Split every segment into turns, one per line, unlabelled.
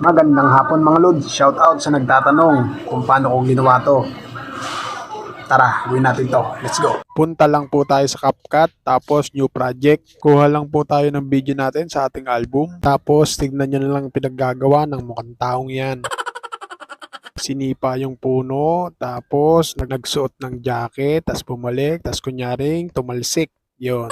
Magandang hapon mga lods. Shout out sa nagtatanong kung paano ko ginawa to. Tara, gawin natin to. Let's go.
Punta lang po tayo sa CapCut, tapos new project. Kuha lang po tayo ng video natin sa ating album. Tapos tignan nyo na lang pinaggagawa ng mukhang taong yan. Sinipa yung puno, tapos nag- nagsuot ng jacket, tapos bumalik, tapos kunyaring tumalsik. Yon.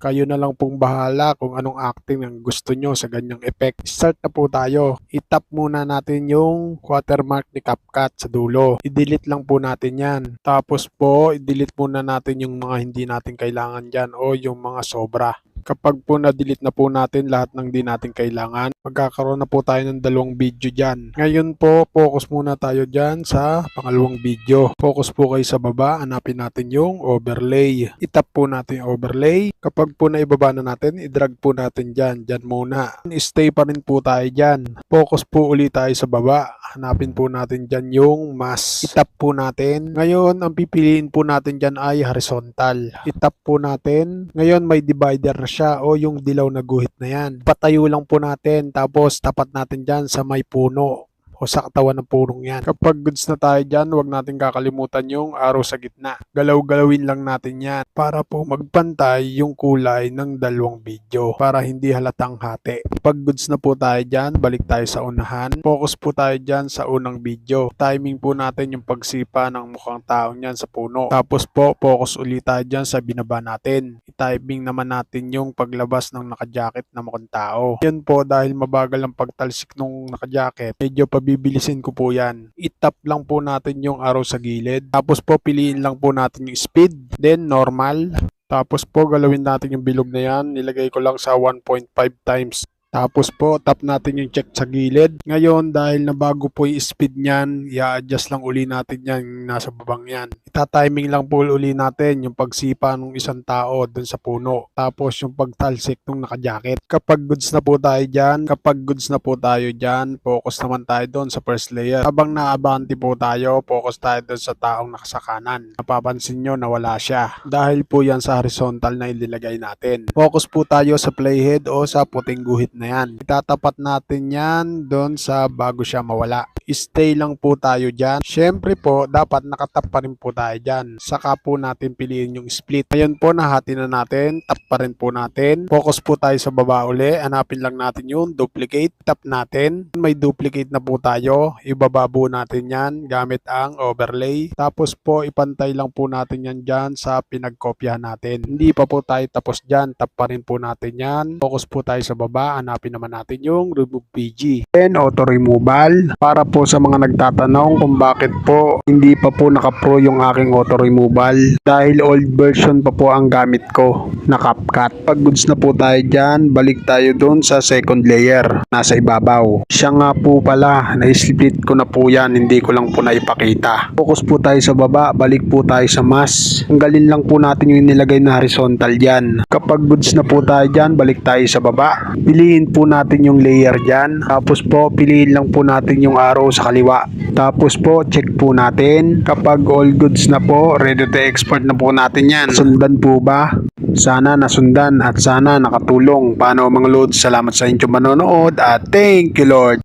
Kayo na lang pong bahala kung anong acting ang gusto nyo sa ganyang effect. Start na po tayo. I-tap muna natin yung watermark ni CapCut sa dulo. I-delete lang po natin yan. Tapos po, i-delete muna natin yung mga hindi natin kailangan dyan o yung mga sobra. Kapag po na-delete na po natin lahat ng di natin kailangan, magkakaroon na po tayo ng dalawang video dyan. Ngayon po, focus muna tayo dyan sa pangalawang video. Focus po kayo sa baba, hanapin natin yung overlay. Itap po natin yung overlay. Kapag po naibaba na natin, i-drag po natin dyan. Dyan muna. Stay pa rin po tayo dyan. Focus po ulit tayo sa baba. Hanapin po natin dyan yung mask. Itap po natin. Ngayon, ang pipiliin po natin dyan ay horizontal. Itap po natin. Ngayon, may divider na siya o yung dilaw na guhit na yan. Patayo lang po natin. Tapos, tapat natin dyan sa may puno o sa katawan ng punong yan. Kapag goods na tayo dyan, huwag natin kakalimutan yung arrow sa gitna. Galaw-galawin lang natin yan para po magpantay yung kulay ng dalawang video para hindi halatang hati. Pag goods na po tayo dyan, balik tayo sa unahan. Focus po tayo dyan sa unang video. Timing po natin yung pagsipa ng mukhang taong yan sa puno. Tapos po, focus ulit tayo dyan sa binaba natin. I-timing naman natin yung paglabas ng nakajacket na mukhang tao. Yan po dahil mabagal ang pagtalsik nung nakajacket, medyo pabibilisin ko po yan. I-tap lang po natin yung arrow sa gilid. Tapos po piliin lang po natin yung speed, then normal. Tapos po galawin natin yung bilog na yan. Nilagay ko lang sa 1.5 times. Tapos po, tap natin yung check sa gilid. Ngayon, dahil na bago po yung speed niyan, i-adjust lang uli natin yan nasa babang yan. Ita-timing lang po uli natin yung pagsipa ng isang tao dun sa puno. Tapos yung pagtalsik ng nakajacket. Kapag goods na po tayo dyan, kapag goods na po tayo dyan, focus naman tayo doon sa first layer. Habang naabante po tayo, focus tayo doon sa taong nakasakanan. Napapansin nyo na wala siya. Dahil po yan sa horizontal na ililagay natin. Focus po tayo sa playhead o sa puting guhit na yan. Itatapat natin yan doon sa bago siya mawala. Stay lang po tayo dyan. Siyempre po, dapat nakatap pa rin po tayo dyan. Saka po natin piliin yung split. Ngayon po, nahati na natin. Tap pa rin po natin. Focus po tayo sa baba uli. Hanapin lang natin yung duplicate. Tap natin. May duplicate na po tayo. Ibaba po natin yan gamit ang overlay. Tapos po, ipantay lang po natin yan dyan sa pinagkopyahan natin. Hindi pa po tayo tapos dyan. Tap pa rin po natin yan. Focus po tayo sa baba. Hanapin naman natin yung remove PG.
Then, auto removal. Para po sa mga nagtatanong kung bakit po hindi pa po naka-pro yung aking auto removal. Dahil old version pa po ang gamit ko na CapCut. Pag goods na po tayo dyan, balik tayo doon sa second layer. Nasa ibabaw. Siya nga po pala, na-split ko na po yan. Hindi ko lang po naipakita. Focus po tayo sa baba, balik po tayo sa mask. Tanggalin lang po natin yung nilagay na horizontal dyan. Kapag goods na po tayo dyan, balik tayo sa baba. Piliin po natin yung layer dyan. Tapos po, piliin lang po natin yung arrow sa kaliwa. Tapos po, check po natin. Kapag all goods na po, ready to export na po natin yan. Sundan po ba? Sana nasundan at sana nakatulong. Paano mga loads? Salamat sa inyong manonood at thank you Lord.